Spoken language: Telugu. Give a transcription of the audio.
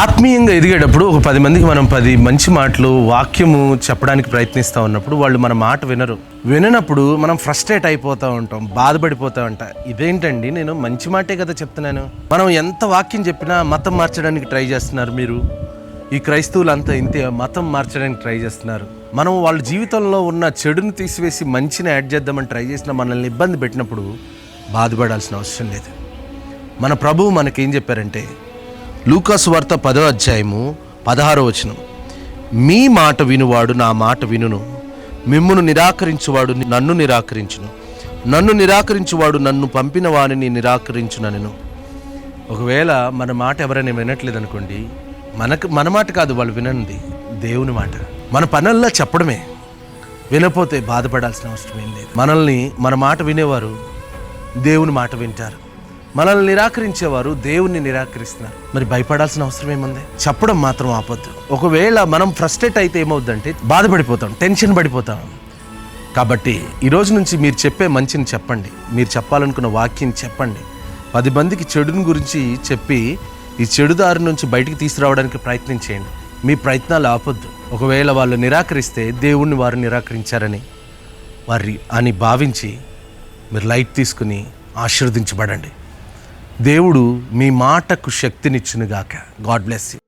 ఆత్మీయంగా ఎదిగేటప్పుడు ఒక పది మందికి మనం పది మంచి మాటలు వాక్యము చెప్పడానికి ప్రయత్నిస్తూ ఉన్నప్పుడు వాళ్ళు మన మాట వినరు. విననప్పుడు మనం ఫ్రస్ట్రేట్ అయిపోతూ ఉంటాం బాధపడిపోతూ ఉంటాం. ఇదేంటండి? నేను మంచి మాటే కదా చెప్తున్నాను. మనం ఎంత వాక్యం చెప్పినా మతం మార్చడానికి ట్రై చేస్తున్నారు మీరు? ఈ క్రైస్తవులు అంతా ఇంతే మతం మార్చడానికి ట్రై చేస్తున్నారు. మనం వాళ్ళ జీవితంలో ఉన్న చెడుని తీసివేసి మంచిని యాడ్ చేద్దామని ట్రై చేసిన మనల్ని ఇబ్బంది పెట్టినప్పుడు బాధపడాల్సిన అవసరం లేదు. మన ప్రభువు మనకేం చెప్పారంటే లూకాసు వార్త పదో అధ్యాయము పదహారో వచనం. మీ మాట వినువాడు నా మాట వినును. మిమ్మును నిరాకరించువాడు నన్ను నిరాకరించును. నన్ను నిరాకరించువాడు నన్ను పంపిన వానిని నిరాకరించునను ఒకవేళ మన మాట ఎవరైనా వినట్లేదు అనుకోండి మనకు మన మాట కాదు వాళ్ళు వినండి దేవుని మాట. మన పనుల్లో చెప్పడమే. వినపోతే బాధపడాల్సిన అవసరం ఏం లేదు. మనల్ని మన మాట వినేవారు దేవుని మాట వింటారు. మనల్ని నిరాకరించేవారు దేవుణ్ణి నిరాకరిస్తున్నారు. మరి భయపడాల్సిన అవసరం ఏముంది? చెప్పడం మాత్రం ఆపద్దు. ఒకవేళ మనం ఫ్రస్ట్రేట్ అయితే ఏమవుద్దంటే బాధపడిపోతాం టెన్షన్ పడిపోతాం. కాబట్టి ఈ రోజు నుంచి మీరు చెప్పే మంచిని చెప్పండి. మీరు చెప్పాలనుకున్న వాక్యం చెప్పండి. పది మందికి చెడుని గురించి చెప్పి ఈ చెడుదారి నుంచి బయటికి తీసుకురావడానికి ప్రయత్నం చేయండి. మీ ప్రయత్నాలు ఆపొద్దు. ఒకవేళ వాళ్ళు నిరాకరిస్తే దేవుణ్ణి వారు నిరాకరించారని వారి అని భావించి మీరు లైట్ తీసుకుని ఆశీర్వదించబడండి. దేవుడు మీ మాటకు శక్తినిచ్చునుగాక. God bless you